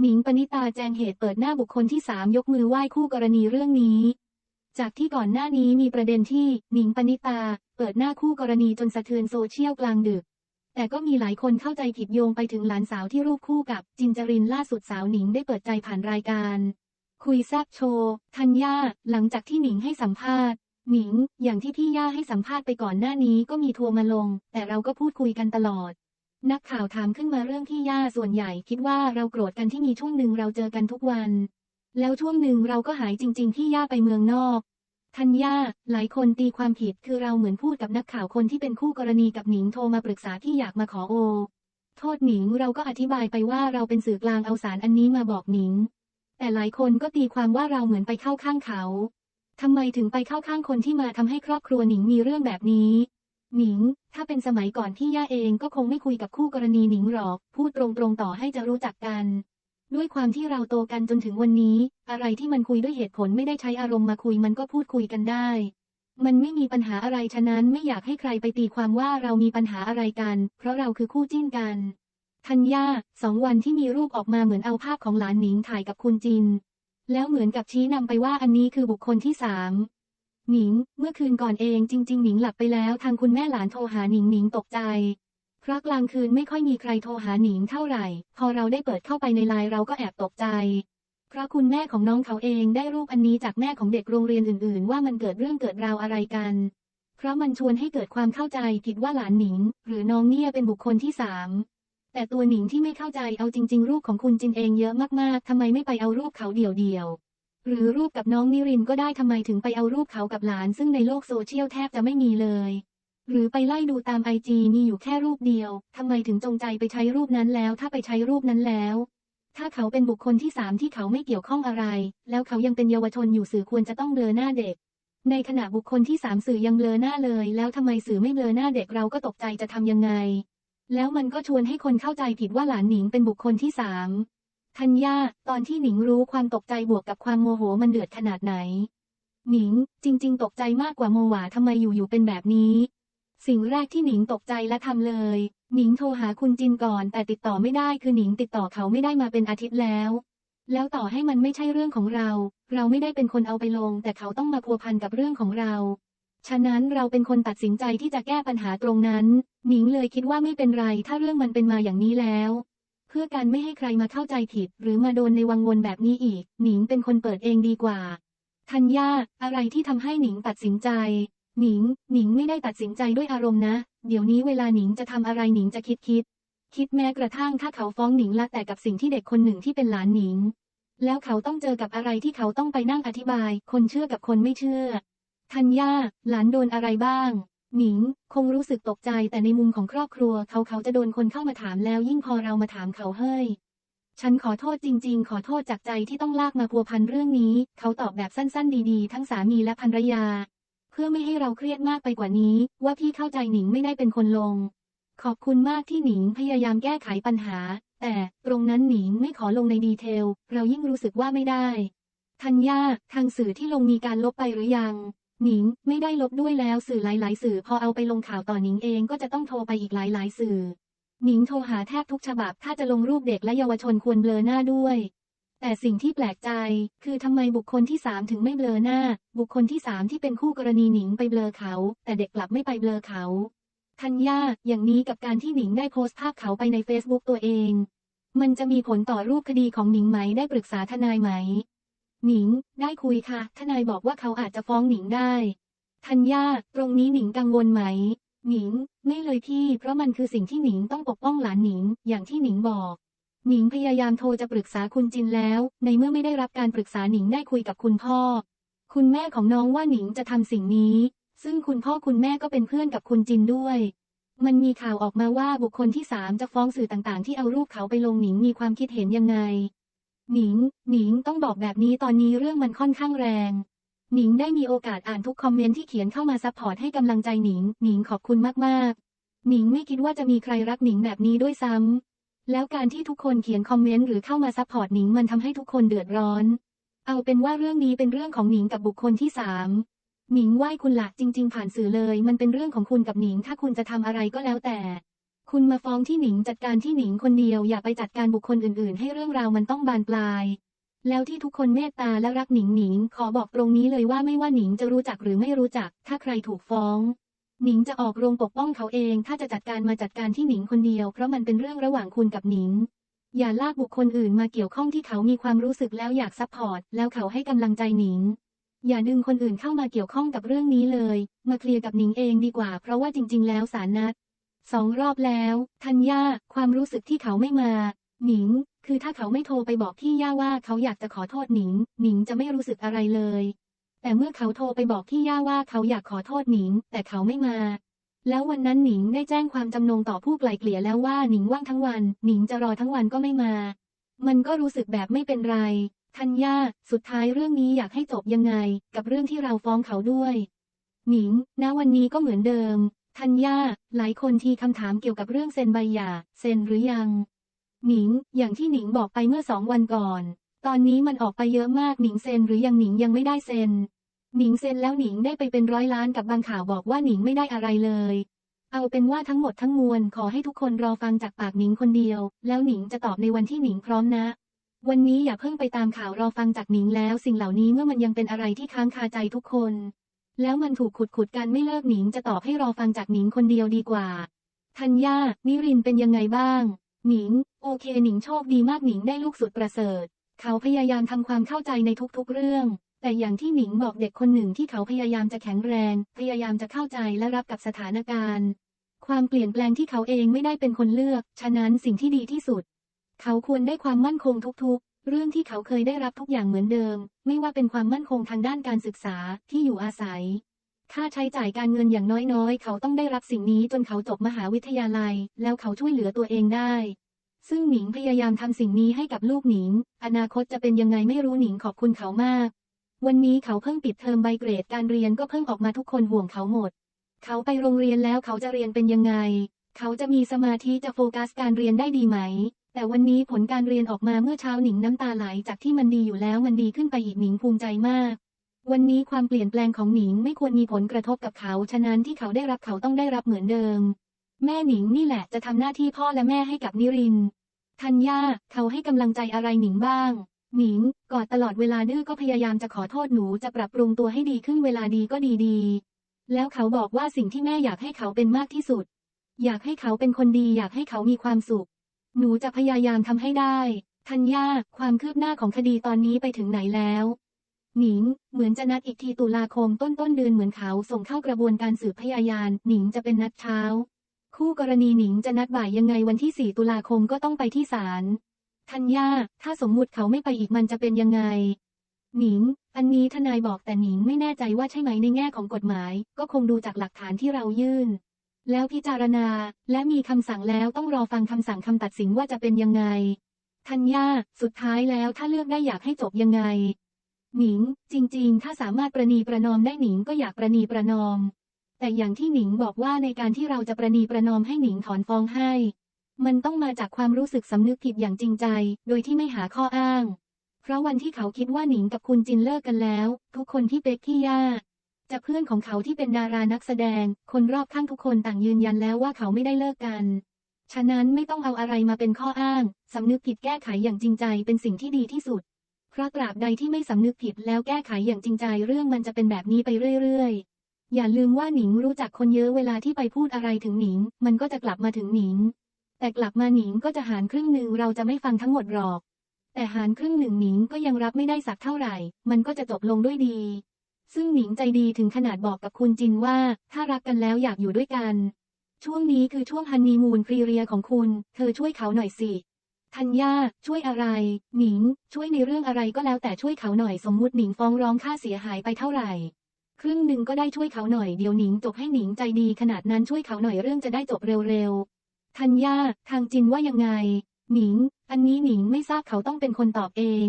หนิงปณิตาแจงเหตุเปิดหน้าบุคคลที่สามยกมือไหว้คู่กรณีเรื่องนี้ จากที่ก่อนหน้านี้มีประเด็นที่หนิงปณิตา เปิดหน้าคู่กรณีจนสะเทือนโซเชียลกลางดึก แต่ก็มีหลายคนเข้าใจผิดโยงไปถึงหลานสาวที่รูปคู่กับจินจรินล่าสุดสาวหนิงได้เปิดใจผ่านรายการ คุยแซบโชว์ธัญญาหลังจากที่หนิงให้สัมภาษณ์หนิง อย่างที่พี่ย่าให้สัมภาษณ์ไปก่อนหน้านี้ก็มีทัวร์มาลง แต่เราก็พูดคุยกันตลอด นักข่าวถามขึ้นมาเรื่องพี่ย่าส่วนใหญ่ คิดว่าเราโกรธกันที่มีช่วงหนึ่งเราเจอกันทุกวัน แล้วช่วงหนึ่งเราก็หายจริงๆพี่ย่าไปเมืองนอกธัญญาหลายคนตีความผิดคือเราเหมือนพูดกับนักข่าวคนที่เป็นคู่กรณีกับหนิงโทรมาปรึกษาที่อยากมาขอโอ โทษหนิงเราก็อธิบายไปว่าเราเป็นสื่อกลางเอาสารอันนี้มาบอกหนิง แต่หลายคนก็ตีความว่าเราเหมือนไปเข้าข้างเขาทำไมถึงไปเข้าข้างคนที่มาทำให้ครอบครัวหนิงมีเรื่องแบบนี้ หนิง ถ้าเป็นสมัยก่อนพี่ย่าเองก็คงไม่คุยกับคู่กรณีหนิงหรอก พูดตรงๆต่อให้จะรู้จักกัน ด้วยความที่เราโตกันจนถึงวันนี้ อะไรที่มันคุยด้วยเหตุผลไม่ได้ใช้อารมณ์มาคุยมันก็พูดคุยกันได้ มันไม่มีปัญหาอะไรฉะนั้นไม่อยากให้ใครไปตีความว่าเรามีปัญหาอะไรกัน เพราะเราคือคู่จิ้นกันธัญญาสองวันที่มีรูปออกมาเหมือนเอาภาพของหลานหนิงถ่ายกับคุณจิน แล้วเหมือนกับชี้นำไปว่าอันนี้คือบุคคลที่สาม หนิง เมื่อคืนก่อนเองจริง ๆ หนิงหลับไปแล้วทางคุณแม่หลานโทรหาหนิงหนิงตกใจ เพราะกลางคืนไม่ค่อยมีใครโทรหาหนิงเท่าไหร่ พอเราได้เปิดเข้าไปในไลน์เราก็แอบตกใจ เพราะคุณแม่ของน้องเขาเองได้รูปอันนี้จากแม่ของเด็กโรงเรียนอื่น ๆ ว่ามันเกิดเรื่องเกิดราวอะไรกัน เพราะมันชวนให้เกิดความเข้าใจผิดว่าหลานหนิง หรือน้องเนี่ยเป็นบุคคลที่สามแต่ตัวหนิงที่ไม่เข้าใจเอาจริง ๆ รูปของคุณจินเองเยอะมากๆทำไมไม่ไปเอารูปเขาเดี่ยวๆ หรือรูปกับน้องนิรินก็ได้ทำไมถึงไปเอารูปเขากับหลาน ซึ่งในโลกโซเชียลแทบจะไม่มีเลย หรือไปไล่ดูตามไอจีมีอยู่แค่รูปเดียวทำไมถึงจงใจไปใช้รูปนั้นแล้ว ถ้าไปใช้รูปนั้นแล้ว ถ้าเขาเป็นบุคคลที่สามที่เขาไม่เกี่ยวข้องอะไร แล้วเขายังเป็นเยาวชนอยู่สื่อควรจะต้องเบลอหน้าเด็ก ในขณะบุคคลที่สามสื่อยังเบลอหน้าเลย แล้วทำไมสื่อไม่เบลอหน้าเด็กเราก็ตกใจจะทำยังไง แล้วมันก็ชวนให้คนเข้าใจผิดว่าหลานหนิงเป็นบุคคลที่สาม ธัญญา ตอนที่หนิงรู้ความตกใจบวกกับความโมโหมันเดือดขนาดไหน หนิง จริง ๆ ตกใจมากกว่าโมหวาทำไมอยู่ๆเป็นแบบนี้ สิ่งแรกที่หนิงตกใจและทำเลย หนิงโทรหาคุณจินก่อน แต่ติดต่อไม่ได้คือหนิงติดต่อเขาไม่ได้มาเป็นอาทิตย์แล้ว แล้วต่อให้มันไม่ใช่เรื่องของเรา เราไม่ได้เป็นคนเอาไปลง แต่เขาต้องมาพัวพันกับเรื่องของเรา ฉะนั้นเราเป็นคนตัดสินใจที่จะแก้ปัญหาตรงนั้น หนิงเลยคิดว่าไม่เป็นไร ถ้าเรื่องมันเป็นมาอย่างนี้แล้ว เพื่อการไม่ให้ใครมาเข้าใจผิด หรือมาโดนในวังวนแบบนี้อีก หนิงเป็นคนเปิดเองดีกว่าธัญญาอะไรที่ทำให้หนิงตัดสินใจ หนิง หนิงไม่ได้ตัดสินใจด้วยอารมณ์นะ เดี๋ยวนี้เวลาหนิงจะทำอะไรหนิงจะคิดคิด คิดแม้กระทั่งถ้าเขาฟ้องหนิงละแต่กับสิ่งที่เด็กคนหนึ่งที่เป็นหลานหนิง แล้วเขาต้องเจอกับอะไรที่เขาต้องไปนั่งอธิบาย คนเชื่อกับคนไม่เชื่อธัญญาหลานโดนอะไรบ้าง หนิง คงรู้สึกตกใจแต่ในมุมของครอบครัวเขาเขาจะโดนคนเข้ามาถามแล้วยิ่งพอเรามาถามเขาเฮ้ย ฉันขอโทษจริง ๆ ขอโทษจากใจที่ต้องลากมาพัวพันเรื่องนี้ เขาตอบแบบสั้นๆ ดีๆ ทั้งสามีและภรรยา เพื่อไม่ให้เราเครียดมากไปกว่านี้ ว่าพี่เข้าใจหนิงไม่ได้เป็นคนลง ขอบคุณมากที่หนิงพยายามแก้ไขปัญหา แต่ตรงนั้นหนิงไม่ขอลงในดีเทล เรายิ่งรู้สึกว่าไม่ได้ธัญญาทางสื่อที่ลงมีการลบไปหรือยัง หนิงไม่ได้ลบด้วยแล้วสื่อหลาย ๆ สื่อพอเอาไปลงข่าวต่อหนิงเองก็จะต้องโทรไปอีกหลาย ๆ สื่อ หนิงโทรหาแทบทุกฉบับถ้าจะลงรูปเด็กและเยาวชนควรเบลอหน้าด้วย แต่สิ่งที่แปลกใจ คือทำไมบุคคลที่สามถึงไม่เบลอหน้า บุคคลที่สามที่เป็นคู่กรณีหนิงไปเบลอเขา แต่เด็กกลับไม่ไปเบลอเขาธัญญาอย่างนี้กับการที่หนิงได้โพสต์ภาพเขาไปในเฟซบุ๊กตัวเอง มันจะมีผลต่อรูปคดีของหนิงไหมได้ปรึกษาทนายไหม หนิง ได้คุยค่ะ ทนายบอกว่าเขาอาจจะฟ้องหนิงได้ธัญญา ตรงนี้หนิงกังวลไหม หนิง ไม่เลยพี่ เพราะมันคือสิ่งที่หนิงต้องปกป้องหลานหนิง อย่างที่หนิงบอก หนิงพยายามโทรจะปรึกษาคุณจินแล้ว ในเมื่อไม่ได้รับการปรึกษาหนิงได้คุยกับคุณพ่อ คุณแม่ของน้องว่าหนิงจะทำสิ่งนี้ ซึ่งคุณพ่อคุณแม่ก็เป็นเพื่อนกับคุณจินด้วยมันมีข่าวออกมาว่าบุคคลที่สามจะฟ้องสื่อต่างๆ ที่เอารูปเขาไปลงหนิงมีความคิดเห็นยังไง หนิง หนิงต้องบอกแบบนี้ตอนนี้เรื่องมันค่อนข้างแรง หนิงได้มีโอกาสอ่านทุกคอมเมนต์ที่เขียนเข้ามาซัพพอร์ตให้กำลังใจหนิง หนิงขอบคุณมากๆ หนิงไม่คิดว่าจะมีใครรักหนิงแบบนี้ด้วยซ้ำ แล้วการที่ทุกคนเขียนคอมเมนต์หรือเข้ามาซัพพอร์ตหนิงมันทำให้ทุกคนเดือดร้อน เอาเป็นว่าเรื่องนี้เป็นเรื่องของหนิงกับบุคคลที่สามหนิงไหว้คุณหลักจริง ๆ ผ่านสื่อเลย มันเป็นเรื่องของคุณกับหนิง ถ้าคุณจะทำอะไรก็แล้วแต่ คุณมาฟ้องที่หนิงจัดการที่หนิงคนเดียวอย่าไปจัดการบุคคลอื่น ๆ ให้เรื่องราวมันต้องบานปลาย แล้วที่ทุกคนเมตตาและรักหนิงหนิง ขอบอกตรงนี้เลยว่าไม่ว่าหนิงจะรู้จักหรือไม่รู้จัก ถ้าใครถูกฟ้อง หนิงจะออกโรงปกป้องเขาเอง ถ้าจะจัดการมาจัดการที่หนิงคนเดียว เพราะมันเป็นเรื่องระหว่างคุณกับหนิง อย่าลากบุคคลอื่นมาเกี่ยวข้องที่เขามีความรู้สึกแล้วอยากซัพพอร์ตแล้วเขาให้กำลังใจหนิงอย่าดึงคนอื่นเข้ามาเกี่ยวข้องกับเรื่องนี้เลย มาเคลียร์กับหนิงเองดีกว่า เพราะว่าจริง ๆ แล้วสารนัด สองรอบแล้วทัญญาความรู้สึกที่เขาไม่มา หนิง คือถ้าเขาไม่โทรไปบอกพี่ย่าว่าเขาอยากจะขอโทษหนิง หนิงจะไม่รู้สึกอะไรเลย แต่เมื่อเขาโทรไปบอกพี่ย่าว่าเขาอยากขอโทษหนิง แต่เขาไม่มา แล้ววันนั้นหนิงได้แจ้งความจำนงต่อผู้ไกลเกลี่ยแล้วว่าหนิงว่างทั้งวัน หนิงจะรอทั้งวันก็ไม่มา มันก็รู้สึกแบบไม่เป็นไรทัญญาสุดท้ายเรื่องนี้อยากให้จบยังไง กับเรื่องที่เราฟ้องเขาด้วย หนิง ณ วันนี้ก็เหมือนเดิม ทัญญา หลายคนทีคำถามเกี่ยวกับเรื่องเซ็นใบหย่า เซ็นหรือยัง หนิง อย่างที่หนิงบอกไปเมื่อสองวันก่อน ตอนนี้มันออกไปเยอะมากหนิงเซ็นหรือยังหนิงยังไม่ได้เซ็น หนิงเซ็นแล้วหนิงได้ไปเป็นร้อยล้านกับบางข่าวบอกว่าหนิงไม่ได้อะไรเลย เอาเป็นว่าทั้งหมดทั้งมวลขอให้ทุกคนรอฟังจากปากหนิงคนเดียว แล้วหนิงจะตอบในวันที่หนิงพร้อมนะ วันนี้อย่าเพิ่งไปตามข่าวรอฟังจากหนิงแล้ว สิ่งเหล่านี้เมื่อมันยังเป็นอะไรที่ค้างคาใจทุกคน แล้วมันถูกขุดขุดกันไม่เลิกหนิงจะตอบให้รอฟังจากหนิงคนเดียวดีกว่า ทัญญา นิรินเป็นยังไงบ้าง หนิง โอเคหนิงโชคดีมากหนิงได้ลูกสุดประเสริฐ เขาพยายามทำความเข้าใจในทุกๆเรื่อง แต่อย่างที่หนิงบอกเด็กคนหนึ่งที่เขาพยายามจะแข็งแรง พยายามจะเข้าใจและรับกับสถานการณ์ ความเปลี่ยนแปลงที่เขาเองไม่ได้เป็นคนเลือก ฉะนั้นสิ่งที่ดีที่สุด เขาควรได้ความมั่นคงทุกๆ เรื่องที่เขาเคยได้รับทุกอย่างเหมือนเดิม ไม่ว่าเป็นความมั่นคงทางด้านการศึกษาที่อยู่อาศัย ค่าใช้จ่ายการเงินอย่างน้อยๆ เขาต้องได้รับสิ่งนี้จนเขาจบมหาวิทยาลัย แล้วเขาช่วยเหลือตัวเองได้ ซึ่งหนิงพยายามทำสิ่งนี้ให้กับลูกหนิง อนาคตจะเป็นยังไงไม่รู้หนิงขอบคุณเขามาก วันนี้เขาเพิ่งปิดเทอมใบเกรดการเรียนก็เพิ่งออกมาทุกคนห่วงเขาหมด เขาไปโรงเรียนแล้วเขาจะเรียนเป็นยังไง เขาจะมีสมาธิจะโฟกัสการเรียนได้ดีไหม แต่วันนี้ผลการเรียนออกมาเมื่อเช้าหนิงน้ำตาไหลจากที่มันดีอยู่แล้วมันดีขึ้นไปอีกหนิงภูมิใจมาก วันนี้ความเปลี่ยนแปลงของหนิงไม่ควรมีผลกระทบกับเขา ฉะนั้นที่เขาได้รับเขาต้องได้รับเหมือนเดิม แม่หนิงนี่แหละจะทำหน้าที่พ่อและแม่ให้กับนิรินทัญญาเขาให้กำลังใจอะไรหนิงบ้าง หนิงกอดตลอดเวลาดื้อก็พยายามจะขอโทษหนูจะปรับปรุงตัวให้ดีขึ้นเวลาดีก็ดีดี แล้วเขาบอกว่าสิ่งที่แม่อยากให้เขาเป็นมากที่สุด อยากให้เขาเป็นคนดีอยากให้เขามีความสุข หนูจะพยายามทำให้ได้ ทัญญาความคืบหน้าของคดีตอนนี้ไปถึงไหนแล้ว หนิง เหมือนจะนัดอีกทีตุลาคมต้นต้นเดือนเหมือนเขาส่งเข้ากระบวนการสืบพยาน หนิงจะเป็นนัดเช้า คู่กรณีหนิงจะนัดบ่ายยังไงวันที่ 4 ตุลาคมก็ต้องไปที่ศาล ทัญญา ถ้าสมมุติเขาไม่ไปอีกมันจะเป็นยังไง หนิง อันนี้ทนายบอกแต่หนิงไม่แน่ใจว่าใช่ไหมในแง่ของกฎหมาย ก็คงดูจากหลักฐานที่เรายื่น แล้วพิจารณา และมีคำสั่งแล้วต้องรอฟังคำสั่งคำตัดสินว่าจะเป็นยังไง ทัญญา สุดท้ายแล้วถ้าเลือกได้อยากให้จบยังไง หนิง จริง ๆ ถ้าสามารถประนีประนอมได้หนิงก็อยากประนีประนอม แต่อย่างที่หนิงบอกว่าในการที่เราจะประนีประนอมให้หนิงถอนฟ้องให้ มันต้องมาจากความรู้สึกสำนึกผิดอย่างจริงใจ โดยที่ไม่หาข้ออ้าง เพราะวันที่เขาคิดว่าหนิงกับคุณจินเลิกกันแล้ว ทุกคนที่เป็กที่ย่า จะเพื่อนของเขาที่เป็นดารานักแสดง คนรอบข้างทุกคนต่างยืนยันแล้วว่าเขาไม่ได้เลิกกัน ฉะนั้นไม่ต้องเอาอะไรมาเป็นข้ออ้าง สำนึกผิดแก้ไขอย่างจริงใจเป็นสิ่งที่ดีที่สุด เพราะตราบใดที่ไม่สำนึกผิดแล้วแก้ไขอย่างจริงใจเรื่องมันจะเป็นแบบนี้ไปเรื่อยๆ อย่าลืมว่าหนิงรู้จักคนเยอะเวลาที่ไปพูดอะไรถึงหนิง มันก็จะกลับมาถึงหนิง แต่กลับมาหนิงก็จะหารครึ่งหนึ่งเราจะไม่ฟังทั้งหมดหรอก แต่หารครึ่งหนึ่งหนิงก็ยังรับไม่ได้สักเท่าไหร่ มันก็จะจบลงด้วยดี ซึ่งหนิงใจดีถึงขนาดบอกกับคุณจินว่า ถ้ารักกันแล้วอยากอยู่ด้วยกัน ช่วงนี้คือช่วงฮันนีมูนฟรีเรียของคุณ เธอช่วยเขาหน่อยสิธัญญาช่วยอะไร หนิง ช่วยในเรื่องอะไรก็แล้วแต่ช่วยเขาหน่อยสมมุติหนิงฟ้องร้องค่าเสียหายไปเท่าไหร่ ครึ่งหนึ่งก็ได้ช่วยเขาหน่อยเดี๋ยวหนิงจบให้หนิงใจดีขนาดนั้นช่วยเขาหน่อยเรื่องจะได้จบเร็วๆธัญญาทางจินว่ายังไง หนิง อันนี้หนิงไม่ทราบเขาต้องเป็นคนตอบเอง